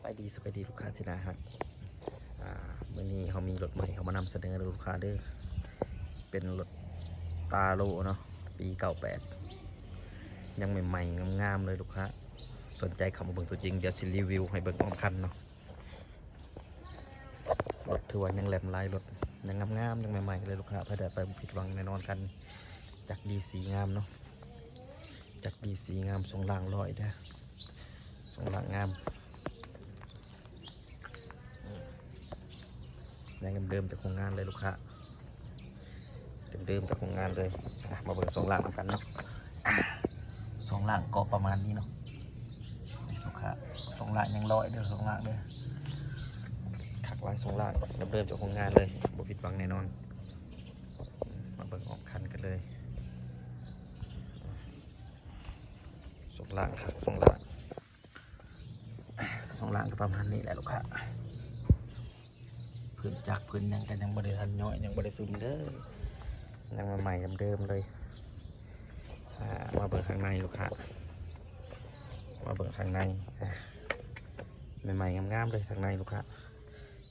ไปดีสบายดีลูกค้าที่น่าฮักมื่อนี้เขามีรถใหม่เขามานำเสนอลูกค้าเด้อเป็นรถตาโลเนาะปีเก้าแปดยังใหม่ๆงามๆเลยลูกค้าสนใจเข้ามาเบิ่งตัวจริงเดี๋ยวสิรีวิวให้เบิ่งพร้อมกันเนาะรถถือว่ายังแหลมลายรถยังงามๆยังใหม่ๆเลยลูกค้าเพื่อได้ไปผิดหวังแน่นอนกันจากดีสีงามเนาะจากดีสีงามทรงล่างลอยเด้อทรงล่างงาม ยังเดิมจากโรงงานเลยลูกค้าเดิมจากโรงงานเลยมาเบิกสองหลังกันเนาะสองหลังก็ประมาณนี้เนาะลูกค้าสองหลังยังร้อยเด้อสองหลังเด้อขักไว้สองหลังเดิมจากโรงงานเลยบ่ผิดหวังแน่นอน มาเบิกออกคันกันเลยสองหลังครับสองหลังสองหลังก็ประมาณนี้แหละลูกค้า พื้นจักพื้นยังกันยังบริทันย่อยยังบริสุทธิ์เด้อยังมาใหม่เดิมเลยมาเบิกข้างในลูกค้ามาเบิกข้างในใหม่ๆงามๆเลยข้างในลูกค้า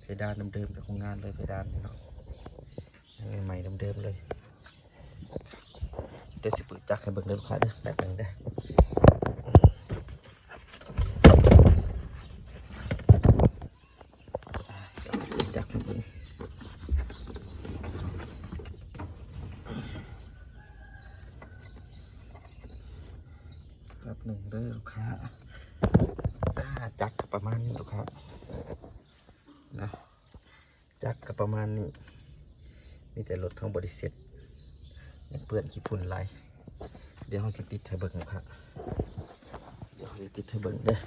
เพดานเดิมๆจากโรงงานเลยเพดานเนาะใหม่ๆเดิมๆเลยเดี๋ยวสิเปิดจักให้เบิกเลยลูกค้าเด้อแบบหนึงเด้อเดี๋ยวเปิดจักให้เบิก ครับหนึ่งเด้อลูกค้าอ่าจักประมาณนี้ลูกค้านะจักรก็ประมาณนี้ มีแต่รถทั้งบริษัทยังเปื้อนขี้ฝุ่นไหลายเดี๋ยวเขาสิติดให้เบิ่งลูกค้าเดี๋ยวเขาสิติดให้เบิ่งเด้อ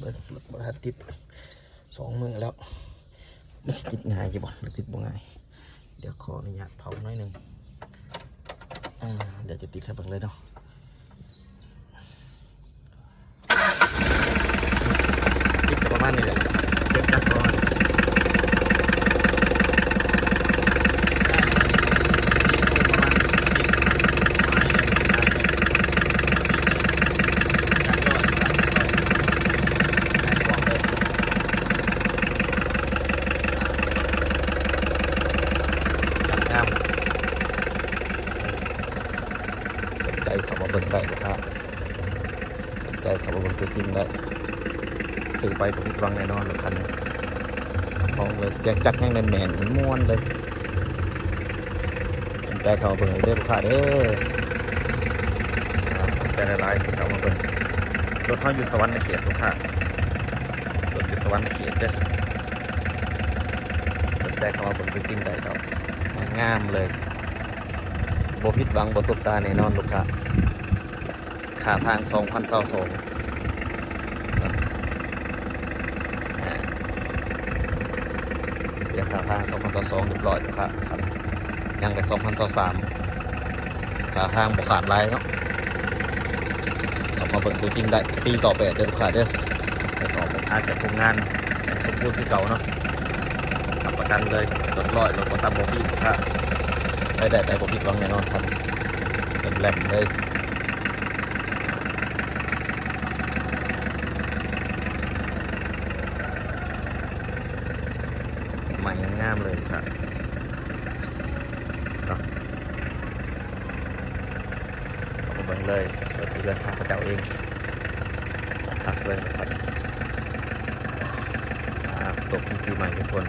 เบิ่งรถบริษัทติดสองมือแล้วมันติดง่ายจีบ่หรือติดบ่ง่ายเดี๋ยวขออนุญาตเผาหน่อยหนึ่งเดี๋ยวจะติดให้เบิ่งเลยเนาะ คิดจะ ประมาณนี้แหละเก็บจักรก่อนงามสนใจข้ามาบิ่งได้นะครับสนใจข้ามาบิ่งตัวจริงได้ ซื้อไปผมวางแน่นอนรถคันนี้มองเลยเสียงจักรยังแน่นๆมันม้วนเลยสนใจเขาเบิ่งเด้อลูกค้าเด้ออใจหลายเขามาเบิ่งรถเขาอยู่สวรรค์ในเขตลูกค้ารถอยู่สวรรค์ในเขตเด้อสนใจเขามาเบิ่งตัวจริงได้ครับงามเลยโบ่ผิดหวังโบ่ตกตาแน่นอนลูกค้าค่าทาง2,022เสี ยค่าทาง2,000ต่อ2เรียบร้อยแล้วครับครับยังไป2,000ต่อ3ค่าทางบ่ขาดหลายเนาะเอามาเบิ่งตัวจริงได้ปีต่อไปเด้อลูกค้าเด้อแต่ต่อไปอาจจะโครงงานยังสมบูรณ์ที่เก่าเนาะรับประกันเลยรถร้อยรถบ่ตามบ่พี่ครับได้ได้ได้บ่ผิดหวังแน่นอนครับเป็นแหลมเลยให ม่งามเลยครับเนาะเอาไปเบิ่งเลยเปิดเรือนทางพระเจ้าเองตักเลยนะครับอ่าศพปีใหม่ทุกคน